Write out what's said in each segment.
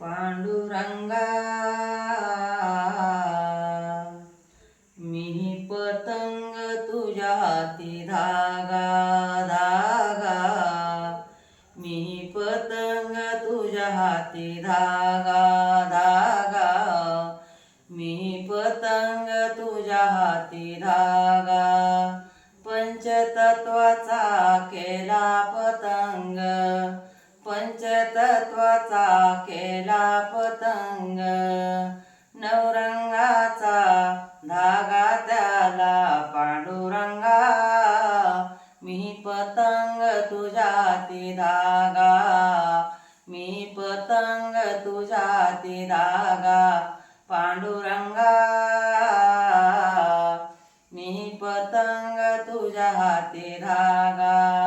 पांडुरंगा मी पतंग तुझ्या हाती धागा धागा. मी पतंग तुझ्या हाती धागा धागा. मी पतंग तुझ्या हाती धागा. पंचतत्वाचा केला पतंग. पंचतत्वाचा केला पतंग. नवरंगाचा धागा त्याला पांडुरंगा. मी पतंग तुझ्या हाती धागा. मी पतंग तुझ्या हाती धागा. पांडुरंगा. मी पतंग तुझ्या हाती धागा.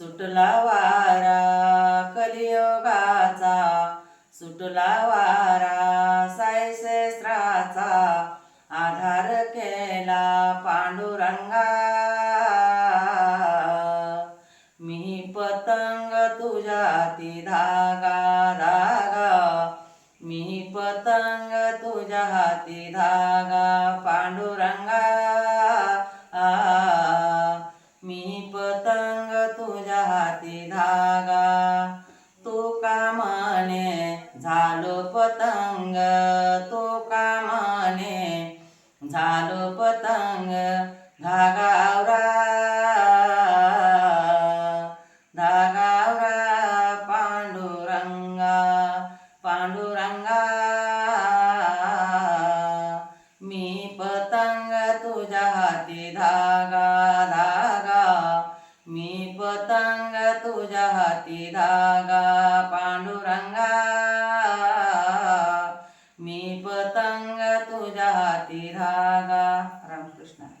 सुटला वारा कलियोगाचा सुटला वारा सायसेस्त्राचा आधार केला पांडुरंगा. मी पतंग तुझ्या हाती धागा धागा. मी पतंग तुझ्या हाती धागा पांडुरंगा. हाती धागा. तो कामाने झालो पतंग. तो कामाने झालो पतंग. धागावरा धागावरा पांडुरंगा. पांडुरंगा मी पतंग तुझ्या हाती धा धागा पतंग तुझ्या हाती धागा पांडुरंगा. मी पतंग तुझ्या हाती धागा. रामकृष्ण.